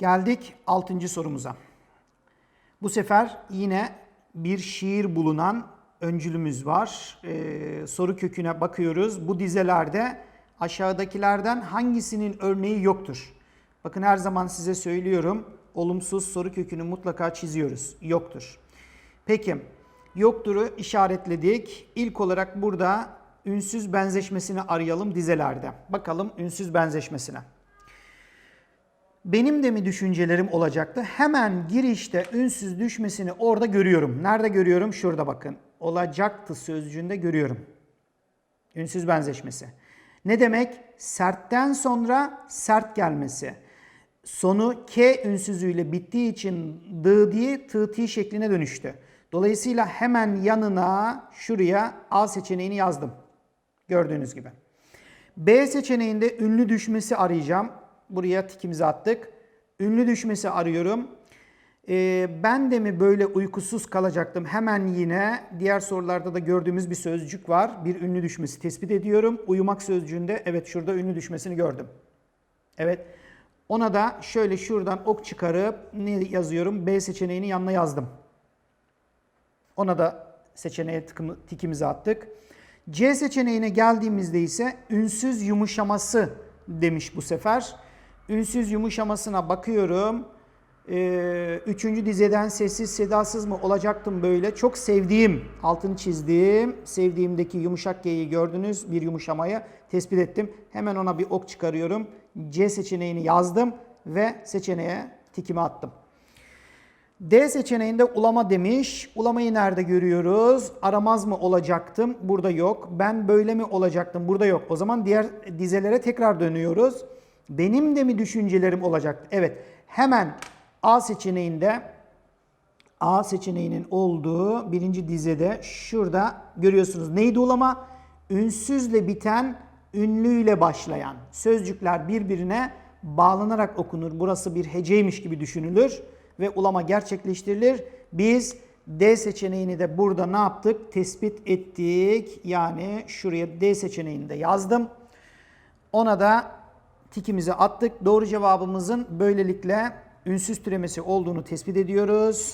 Geldik 6. sorumuza. Bu sefer yine bir şiir bulunan öncülümüz var. Ee, soru köküne bakıyoruz. Bu dizelerde aşağıdakilerden hangisinin örneği yoktur? Bakın her zaman size söylüyorum. Olumsuz soru kökünü mutlaka çiziyoruz. Yoktur. Peki yoktur'u işaretledik. İlk olarak burada ünsüz benzeşmesini arayalım dizelerde. Bakalım ünsüz benzeşmesine. Benim de mi düşüncelerim olacaktı? Hemen girişte ünsüz düşmesini orada görüyorum. Nerede görüyorum? Şurada bakın. Olacaktı sözcüğünde görüyorum. Ünsüz benzeşmesi. Ne demek? Sertten sonra sert gelmesi. Sonu K ünsüzüyle bittiği için dı diye tı ti şekline dönüştü. Dolayısıyla hemen yanına şuraya A seçeneğini yazdım. Gördüğünüz gibi. B seçeneğinde ünlü düşmesi arayacağım. Buraya tikimizi attık. Ünlü düşmesi arıyorum. Ee, ben de mi böyle uykusuz kalacaktım? Hemen yine diğer sorularda da gördüğümüz bir sözcük var. Bir ünlü düşmesi tespit ediyorum. Uyumak sözcüğünde evet şurada ünlü düşmesini gördüm. Evet. Ona da şöyle şuradan ok çıkarıp ne yazıyorum? B seçeneğini yanına yazdım. Ona da seçeneğe tıkımı, tikimizi attık. C seçeneğine geldiğimizde ise ünsüz yumuşaması demiş bu sefer. Ünsüz yumuşamasına bakıyorum. Ee, üçüncü dizeden sessiz sedasız mı olacaktım böyle. Çok sevdiğim, altını çizdiğim, sevdiğimdeki yumuşak G'yi gördünüz. Bir yumuşamayı tespit ettim. Hemen ona bir ok çıkarıyorum. C seçeneğini yazdım ve seçeneğe tikimi attım. D seçeneğinde ulama demiş. Ulamayı nerede görüyoruz? Aramaz mı olacaktım? Burada yok. Ben böyle mi olacaktım? Burada yok. O zaman diğer dizelere tekrar dönüyoruz. Benim de mi düşüncelerim olacaktı? Evet. Hemen A seçeneğinde A seçeneğinin olduğu birinci dizede şurada görüyorsunuz. Neydi ulama? Ünsüzle biten, ünlüyle başlayan. Sözcükler birbirine bağlanarak okunur. Burası bir heceymiş gibi düşünülür ve ulama gerçekleştirilir. Biz D seçeneğini de burada ne yaptık? Tespit ettik. Yani şuraya D seçeneğini de yazdım. Ona da tikimizi attık. Doğru cevabımızın böylelikle ünsüz türemesi olduğunu tespit ediyoruz.